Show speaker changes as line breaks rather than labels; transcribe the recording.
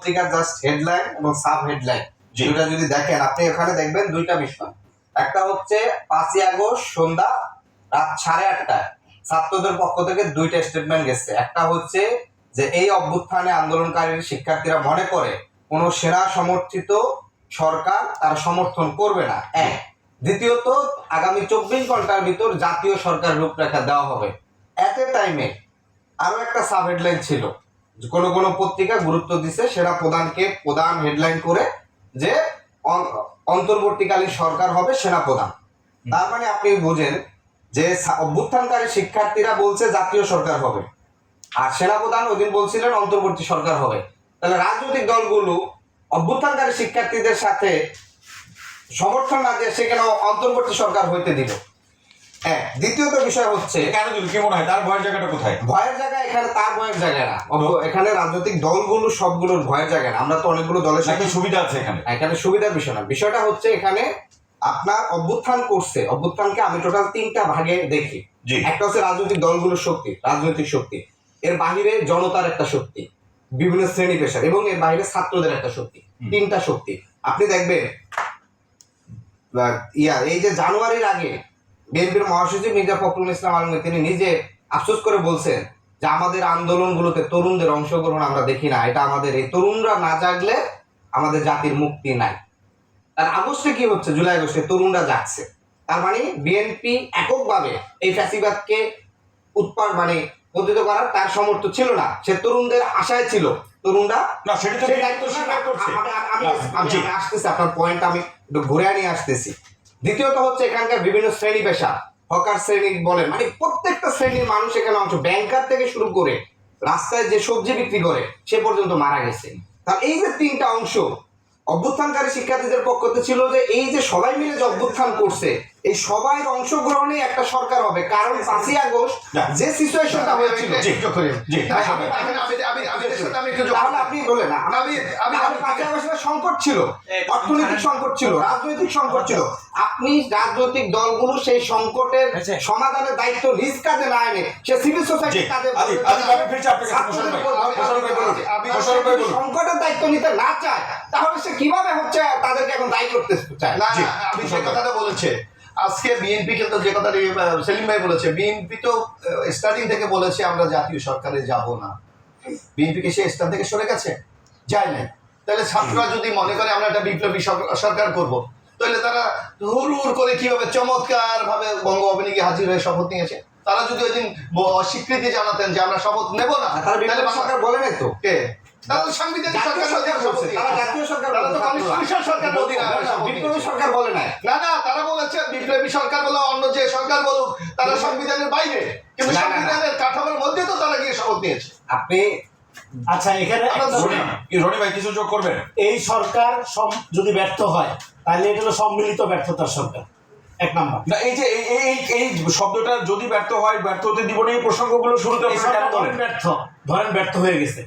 পত্রিকার just headline এবং sub headline. দুইটা যদি দেখেন আপনি ওখানে দেখবেন দুইটা বিষয়। একটা হচ্ছে পাঁচই আগস্ট সন্ধ্যা রাত সাড়ে আটটায় ছাত্রদের পক্ষ থেকে দুইটা স্টেটমেন্ট গেছে। একটা হচ্ছে যে এই অভ্যুত্থানে আন্দোলনকারী শিক্ষার্থীরা মনে করে কোনো সেনা সমর্থিত সরকার তার সমর্থন করবে না। এক। দ্বিতীয়ত আগামী চব্বিশ ঘণ্টার ভিতর জাতীয় সরকার রূপরেখা দেওয়া হবে। এট এ টাইমে আরও একটা সাব হেডলাইন ছিল। কোনো কোনো পত্রিকা গুরুত্ব দিছে সেটা প্রধানকে প্রধান হেডলাইন করে যে অন- অন্তর্বর্তীকালীন সরকার হবে সেনা প্রধান। তার মানে আপনি বুঝেন যে অভ্যুত্থানকারী শিক্ষার্থীরা বলছে জাতীয় সরকার হবে। আর সেনাপ্রধান ওই দিন বলছিলেন অন্তর্বর্তী সরকার হবে। তাহলে রাজনৈতিক দলগুলো অভ্যুত্থানকারী শিক্ষার্থীদের সাথে সমর্থন না দিয়ে সেখানে অন্তর্বর্তী সরকার হইতে দিল। হ্যাঁ দ্বিতীয়ত বিষয় হচ্ছে
কেন দিল কি মনে হয়? তার ভয়ের জায়গাটা কোথায়?
ভয়ের জায়গা এখানে তার ভয়ের জায়গা না। এখানে রাজনৈতিক দলগুলো সবগুলোর ভয়ের জায়গা না। আমরা তো অনেকগুলো দলের সাথে
সুবিধা আছে এখানে?
এখানে সুবিধার বিষয় না। বিষয়টা হচ্ছে এখানে আপনার অভ্যুত্থান করছে। অভ্যুত্থানকে আমি টোটাল তিনটা ভাগে দেখি। একটা হচ্ছে রাজনৈতিক দলগুলোর শক্তি রাজনৈতিক শক্তি। এর বাহিরে জনতার একটা শক্তি বিভিন্ন শ্রেণি পেশার এবং এর বাইরে ছাত্রদের একটা শক্তি তিনটা শক্তি। আপনি দেখবেন ইয়া এই যে জানুয়ারির আগে বিএনপির মহাসচিব মির্জা ফখরুল ইসলাম আলমগীর তিনি নিজে আফসোস করে বলছেন যে আমাদের আন্দোলনগুলোতে তরুণদের অংশগ্রহণ আমরা দেখি না। এটা আমাদের এই তরুণরা না জাগলে আমাদের জাতির মুক্তি নাই। আর আগস্টে কি হচ্ছে? জুলাই আগস্টে তরুণরা যাচ্ছে তার মানে বিএনপি এককভাবে এই ফ্যাসিবাদকে উৎপাদ মানে পতিত করার তার সমর্থ ছিল না। সে তরুণদের আশায় ছিল তরুণরা।
না সেটা।
আমি আসতেছি আপনার পয়েন্ট আমি ঘুরে নিয়ে আসতেছি। দ্বিতীয়ত হচ্ছে এখানকার বিভিন্ন শ্রেণি পেশা। হকার শ্রেণি বলেন মানে প্রত্যেকটা শ্রেণির মানুষ এখানে অংশ। ব্যাংকার থেকে শুরু করে রাস্তায় যে সবজি বিক্রি করে, সে পর্যন্ত মারা গেছে। তার এই যে তিনটা অংশ, অভ্যুত্থানকারী শিক্ষার্থীদের পক্ষ ছিল যে এই যে সবাই মিলে যে অভ্যুত্থান করছে এই সবাই অংশগ্রহণে একটা সরকার হবে। কারণ পাঁচই আগস্ট যে সিচুয়েশনটা হয়েছিল। হ্যাঁ,
হ্যাঁ,
তাহলে আপনি না
আমি- আমি-
পাঁচই আগস্টের সংকট ছিল। অর্থনৈতিক সংকট ছিল রাজনৈতিক সংকট ছিল। আপনি রাজনৈতিক দলগুলো সেই সংকটের
আচ্ছা।
সমাধানের দায়িত্ব নিজ কাঁধে না এনে সে সিভিল
জি
সোসাইটির কাঁধে
আদি আদি আমি ফিরছি আপনার কাছে মোশাররফ ভাই।
ছাত্রদের
মোশাররফ ভাই বলুন
আমি-
মোশাররফ ভাই বলুন।
সংকটের দায়িত্ব নিতে না চায় তাহলে সে কীভাবে হচ্ছে তাদেরকে এখন দায়ী করতে চায়?
না আমি যে কথাটা বলেছে। আজকে বিএনপি কিন্তু যে কথাটি সেলিম ভাই বলেছে বিএনপি তো স্টার্টিং থেকে বলেছে আমরা জাতীয় সরকারে যাব না। বিএনপি কি সে স্থান থেকে সরে গেছে? যায় নাই। তাহলে ছাত্ররা যদি মনে করে আমরা একটা বিপ্লবী সর- সরকার করব তাহলে তারা হুড় হুড় করে কীভাবে চমৎকার ভাবে বঙ্গভবনে গিয়ে হাজির হয়ে শপথ নিয়েছে? তারা যদি ওই দিন অস্বীকৃতি জানাতেন যে আমরা শপথ নেব না তাহলে
সরকার বলে নাই তো?
কে? তারা তো সাংবিধানিক সরকার
সরকার
শপথ
বলছে
নিয়েছে।
তারা জাতীয় সরকার
তারা তো
বলছে,
সরকার বলতে
না, না, বিপ্লবী সরকার বলে নাই।
না না তারা বলেছে বিপ্লবী সরকার বলো অন্য যে সরকার বলুক তারা সংবিধানের বাইরে। কিন্তু
না, না, না।
সংবিধানের কাঠামোর মধ্যে তো তারা গিয়ে শপথ নিয়েছে।
আপনি
আচ্ছা এখানে
রনি ভাই কিছু যোগ করবেন?
এই সরকার যদি ব্যর্থ হয় তাহলে এটা হলো সম্মিলিত ব্যর্থতার সরকার। এক নাম্বার।
না এই যে এই এই এই শব্দটা যদি ব্যর্থ হয় ব্যর্থ হতে দিব না এই প্রসঙ্গগুলো শুরুতে কেন বলেন?
ধরেন ব্যর্থ। ধরেন ব্যর্থ হয়ে গেছে।